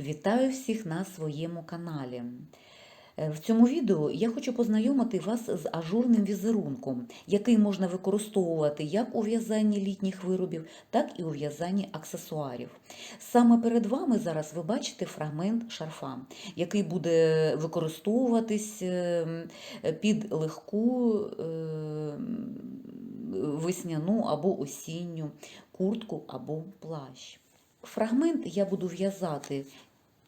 Вітаю всіх на своєму каналі. Е, В цьому відео я хочу познайомити вас з ажурним візерунком, який можна використовувати як у в'язанні літніх виробів, так і у в'язанні аксесуарів. Саме перед вами зараз ви бачите фрагмент шарфа, який буде використовуватись е, під легку е, весняну або осінню куртку або плащ. Фрагмент я буду в'язати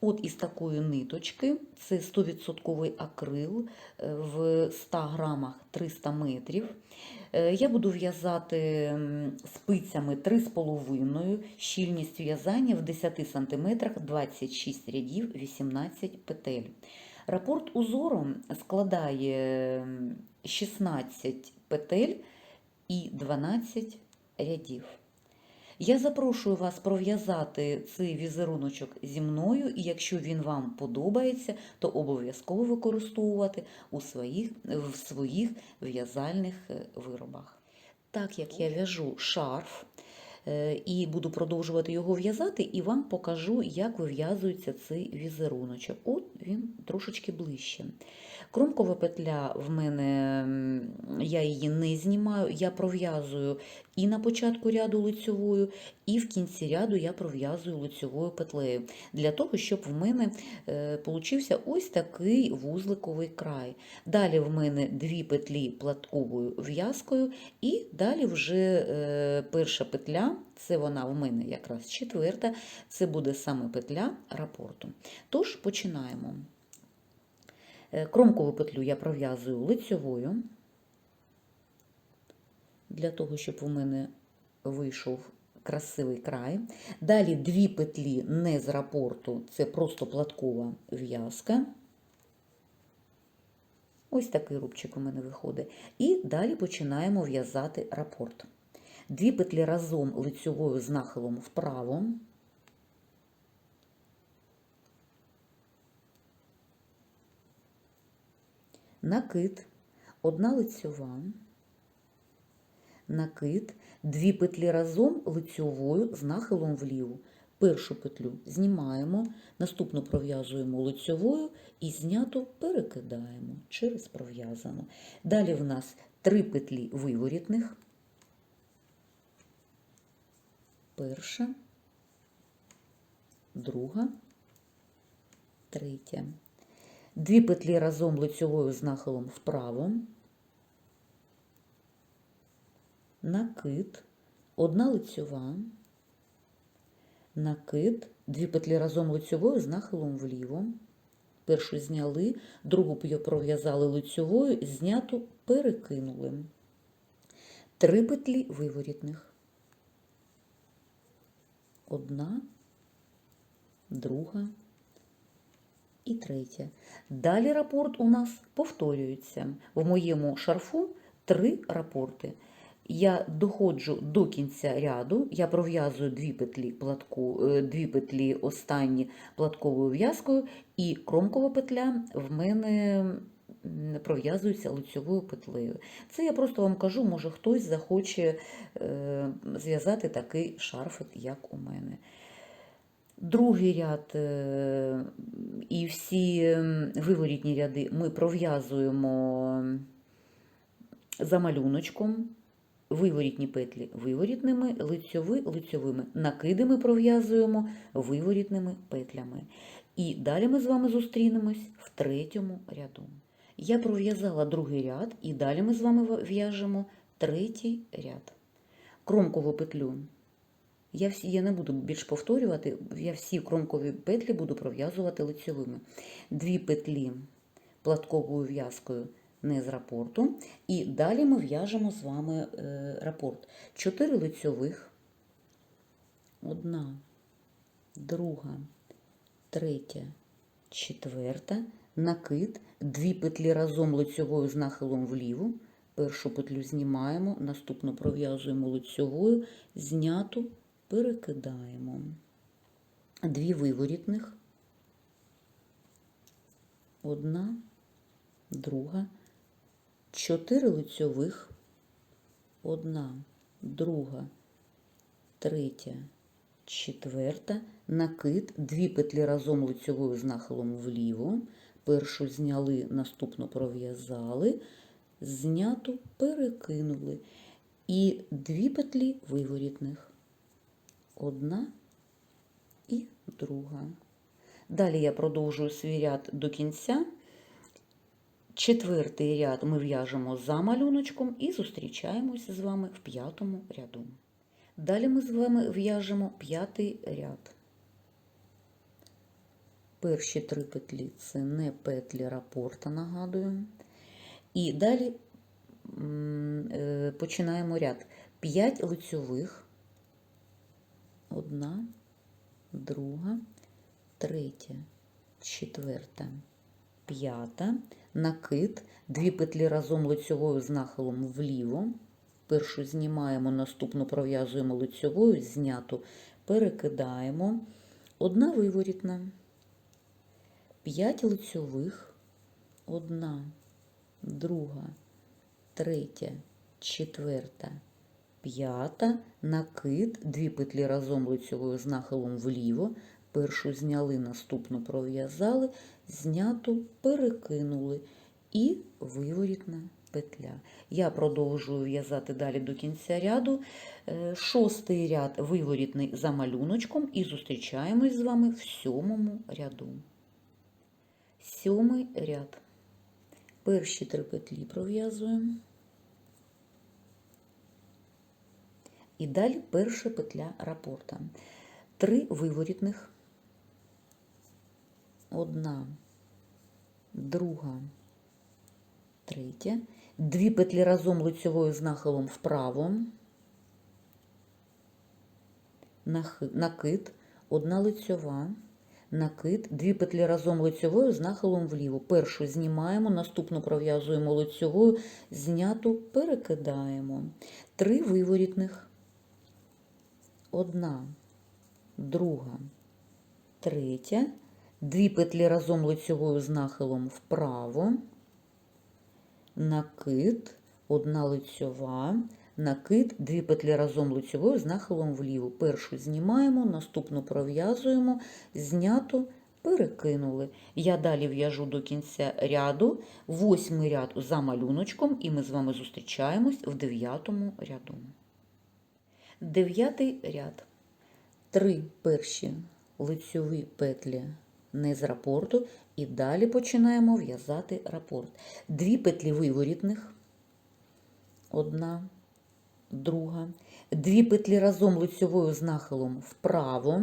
от із такої ниточки, це 100% акрил е, в 100 грамах 300 метрів. Е, Я буду в'язати спицями 3,5, щільність в'язання в 10 см 26 рядів 18 петель. Рапорт узору складає 16 петель і 12 рядів. Я запрошую вас пров'язати цей візеруночок зі мною, і якщо він вам подобається, то обов'язково використовувати у своїх, в своїх в'язальних е, виробах. Так як я в'яжу шарф і буду продовжувати його в'язати, і вам покажу, як вив'язується цей візеруночок. От він трошечки ближче. Кромкова петля в мене, я її не знімаю, я пров'язую і на початку ряду лицьовою, і в кінці ряду я пров'язую лицьовою петлею, для того, щоб в мене е, получився ось такий вузликовий край. Далі в мене дві петлі платковою в'язкою, і далі вже е, перша петля, це вона в мене якраз четверта, це буде саме петля рапорту. Тож починаємо. Е, Кромкову петлю я пров'язую лицьовою, для того, щоб у мене вийшов красивий край. Далі дві петлі не з рапорту, це просто платкова в'язка. Ось такий рубчик у мене виходить. І далі починаємо в'язати рапорт. Дві петлі разом лицьовою з нахилом вправо. накид, одна лицьова, накид, дві петлі разом лицьовою з нахилом вліво. Першу петлю знімаємо, наступну пров'язуємо лицьовою і зняту перекидаємо через пров'язану. Далі в нас три петлі виворітних. Перша, друга, третя. Дві петлі разом лицьовою з нахилом вправо, накид, одна лицьова, накид, дві петлі разом лицьовою з нахилом вліво. Першу зняли, другу пров'язали лицьовою, зняту перекинули. Три петлі виворітних. Одна, друга, і третя. Далі рапорт у нас повторюється. В моєму шарфу три рапорти. Я доходжу до кінця ряду, я пров'язую дві петлі платку, е, дві петлі останні платковою в'язкою, і кромкова петля в мене м, пров'язується лицьовою петлею. Це я просто вам кажу, може хтось захоче е, зв'язати такий шарфик, як у мене. Другий ряд е, і всі виворітні ряди ми пров'язуємо за малюночком, виворітні петлі виворітними, лицьові лицьовими. Накиди ми пров'язуємо виворітними петлями. І далі ми з вами зустрінемось в третьому ряду. Я пров'язала другий ряд, і далі ми з вами в'яжемо третій ряд. Кромкову петлю я, всі, я не буду більш повторювати, я всі кромкові петлі буду пров'язувати лицьовими. Дві петлі платковою в'язкою не з рапорту. І далі ми в'яжемо з вами е, рапорт. Чотири лицьових, одна, друга, третя, четверта, накид, дві петлі разом лицьовою з нахилом вліво. Першу петлю знімаємо, наступну пров'язуємо лицьовою, зняту перекидаємо. Дві виворітних, одна, друга, чотири лицьових, одна, друга, третя, четверта, накид, дві петлі разом лицьовою з нахилом вліво, першу зняли, наступну пров'язали, зняту перекинули. І дві петлі виворітних. Одна і друга. Далі я продовжую свій ряд до кінця. Четвертий ряд ми в'яжемо за малюночком і зустрічаємося з вами в п'ятому ряду. Далі ми з вами в'яжемо п'ятий ряд. Перші три петлі це не петлі рапорта, нагадую. І далі е, починаємо ряд. 5 лицьових. Одна, друга, третя, четверта, п'ята, накид, дві петлі разом лицьовою з нахилом вліво. Першу знімаємо, наступну пров'язуємо лицьовою, зняту, перекидаємо. Одна виворітна, 5 лицьових, одна, друга, третя, четверта, п'ята, накид, дві петлі разом лицьовою з нахилом вліво, першу зняли, наступну пров'язали, зняту перекинули і виворітна петля. Я продовжую в'язати далі до кінця ряду. Е, Шостий ряд виворітний за малюночком і зустрічаємось з вами в сьомому ряду. Сьомий ряд. Перші три петлі пров'язуємо. І далі перша петля рапорта. Три виворітних. Одна, друга, третя. Дві петлі разом лицьовою з нахилом вправо. Накид, одна лицьова, накид, дві петлі разом лицьовою з нахилом вліво. Першу знімаємо, наступну пров'язуємо лицьовою, зняту перекидаємо. Три виворітних. Одна, друга, третя. Дві петлі разом лицьовою з нахилом вправо. Накид, одна лицьова, накид, дві петлі разом лицьовою з нахилом вліво. Першу знімаємо, наступну пров'язуємо, знято, перекинули. Я далі в'яжу до кінця ряду, восьмий ряд за малюночком, і ми з вами зустрічаємось в дев'ятому ряду. Дев'ятий ряд. Три перші лицьові петлі не з рапорту, і далі починаємо в'язати рапорт. Дві петлі виворітних, одна, друга, дві петлі разом лицьовою з нахилом вправо,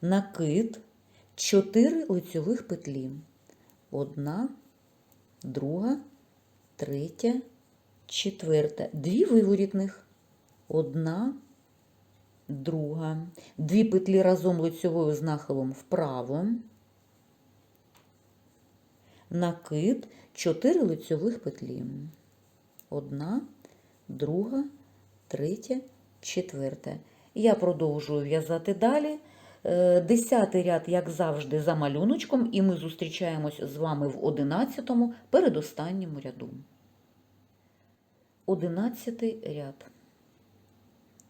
накид, чотири лицьових петлі. Одна, друга, третя, четверта. Дві виворітних, одна, друга, дві петлі разом лицьовою з нахилом вправо, накид, чотири лицьових петлі. Одна, друга, третя, четверта. Я продовжую в'язати далі. Е, Десятий ряд, як завжди, за малюночком, і ми зустрічаємось з вами в одинадцятому передостанньому ряду. Одинадцятий ряд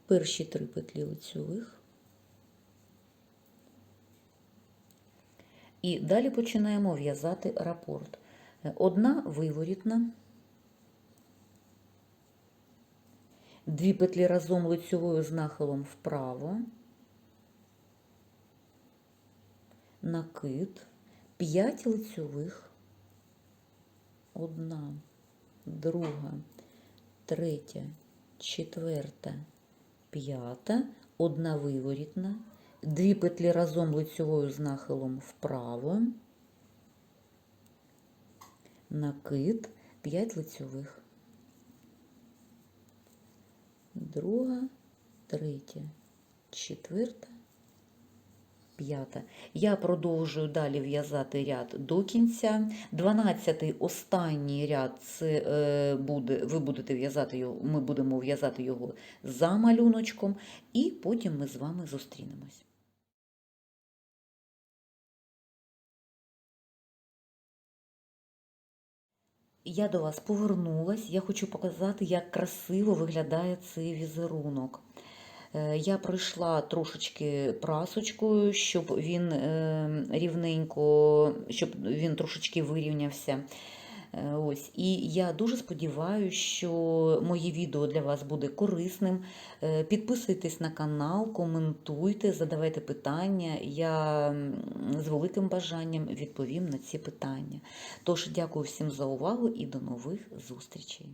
перші три петлі лицьових. І далі починаємо в'язати рапорт. Одна виворітна, дві петлі разом лицьовою з нахилом вправо, накид, п'ять лицьових, одна, друга, третя, четверта, п'ята, одна виворітна, дві петлі разом лицьовою з нахилом вправо, накид, 5 лицьових, друга, третя, четверта, п'ята. Я продовжую далі в'язати ряд до кінця. 12-й останній ряд це е, буде, ви будете в'язати його, ми будемо в'язати його за малюночком, і потім ми з вами зустрінемось. Я до вас повернулась. Я хочу показати, як красиво виглядає цей візерунок. Е, Я пройшла трошечки прасочкою, щоб він е, рівненько, щоб він трошечки вирівнявся. Е, Ось. І я дуже сподіваюся, що моє відео для вас буде корисним. Е, Підписуйтесь на канал, коментуйте, задавайте питання. Я з великим бажанням відповім на ці питання. Тож, дякую всім за увагу і до нових зустрічей.